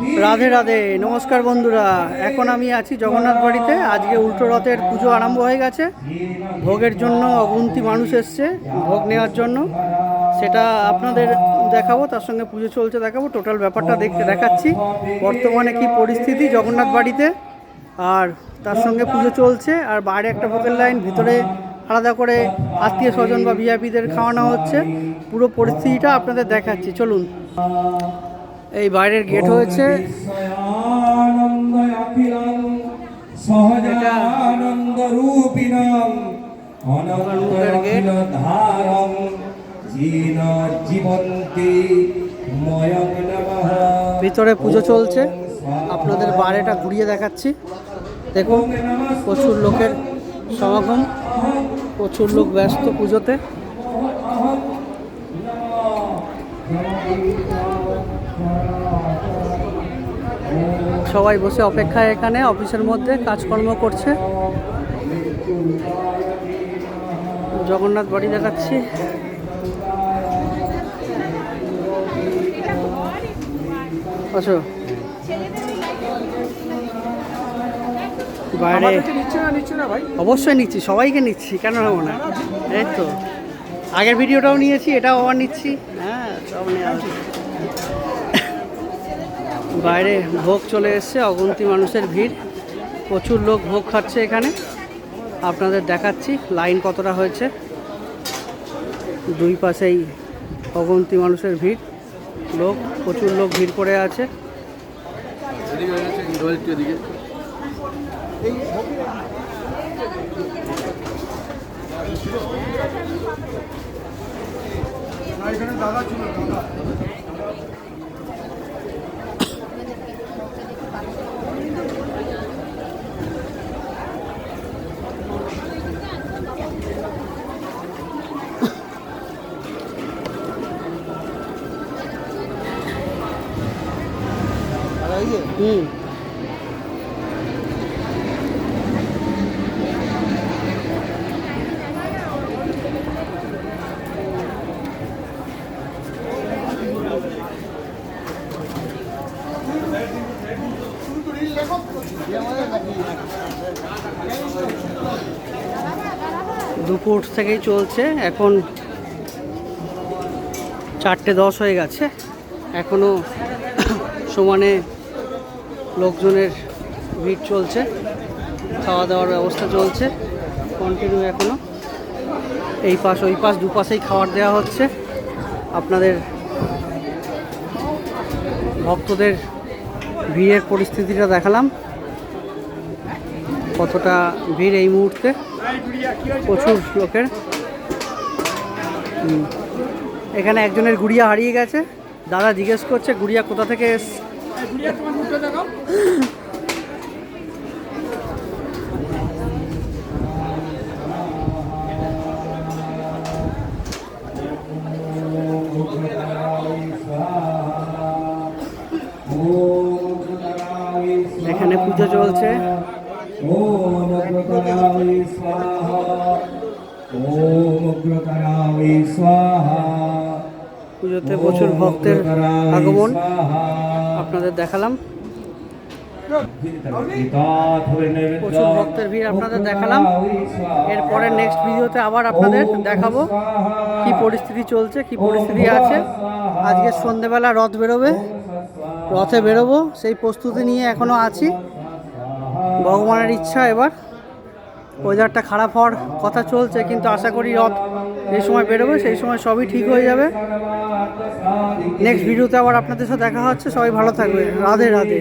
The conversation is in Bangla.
রাধে রাধে, নমস্কার বন্ধুরা। এখন আমি আছি জগন্নাথ বাড়িতে। আজকে উল্টো রথের পুজো আরম্ভ হয়ে গেছে। ভোগের জন্য অগুন্তি মানুষ এসছে, ভোগ নেওয়ার জন্য। সেটা আপনাদের দেখাবো, তার সঙ্গে পুজো চলছে দেখাবো। টোটাল ব্যাপারটা দেখতে দেখাচ্ছি। বর্তমানে কি পরিস্থিতি জগন্নাথ বাড়িতে, আর তার সঙ্গে পুজো চলছে। আর বাইরে একটা ভোগের লাইন, ভিতরে আলাদা করে আত্মীয় স্বজন বা ভিআইপিদের খাওয়ানো হচ্ছে। পুরো পরিস্থিতিটা আপনাদের দেখাচ্ছি। চলুন। এই বাইরের গেট হয়েছে। সহজানন্দ অনন্ত জীবন্তি ভিতরে পুজো চলছে। আপনাদের বাইরেটা ঘুরিয়ে দেখাচ্ছি। দেখুন প্রচুর লোকের সমাগম প্রচুর লোক ব্যস্ত পুজোতে। সবাই বসে অপেক্ষায় এখানে অফিসের মধ্যে কাজকর্ম করছে। জগন্নাথ বাড়ি দেখাচ্ছি। আচ্ছা। বাইরে অবশ্যই নিচ্ছি সবাইকে নিচ্ছি কেন নেব না? এই তো। আগের ভিডিওটাও নিয়েছি এটাও আবার নিচ্ছি। হ্যাঁ সব নেওয়া। বাইরে ভোগ চলে এসছে, অগন্তি মানুষের ভিড়। প্রচুর লোক ভোগ খাচ্ছে এখানে। আপনাদের দেখাচ্ছি লাইন কতটা হয়েছে। দুই পাশেই অগন্তি মানুষের ভিড়। লোক, প্রচুর লোক ভিড় করে আছে। হুম। দুপুর থেকেই চলছে এখন চারটে দশ হয়ে গেছে। এখনও সমানে লোকজনের ভিড় চলছে খাওয়া দাওয়ার ব্যবস্থা চলছে কন্টিনিউ এখনও এই পাশ, ওই পাশ, দুপাশেই খাবার দেওয়া হচ্ছে। আপনাদের ভক্তদের ভিড়ের পরিস্থিতিটা দেখালাম। কতটা ভিড় এই মুহূর্তে? প্রচুর লোকের। এখানে একজনের গুড়িয়া হারিয়ে গেছে। দাদা জিজ্ঞেস করছে, গুড়িয়া কোথা থেকে এখানে পুজো চলছে। পুজোতে প্রচুর ভক্তের আগমন। আপনাদের দেখালাম। প্রচুর ভক্তের ভিড় আপনাদের দেখালাম। এরপরে নেক্সট ভিডিওতে আবার আপনাদের দেখাবো কি পরিস্থিতি চলছে, কি পরিস্থিতি আছে। আজকে সন্ধেবেলা রথ বেরোবে, রথে বেরোবো, সেই প্রস্তুতি নিয়ে এখনও আছি। ভগবানের ইচ্ছা এবার। ওয়েদারটা খারাপ হওয়ার কথা চলছে, কিন্তু আশা করি রথ যে সময় বেরোবে, সেই সময় সবই ঠিক হয়ে যাবে। নেক্সট ভিডিওতে আবার আপনাদের সাথে দেখা হচ্ছে। সবাই ভালো থাকবে। রাধে রাধে।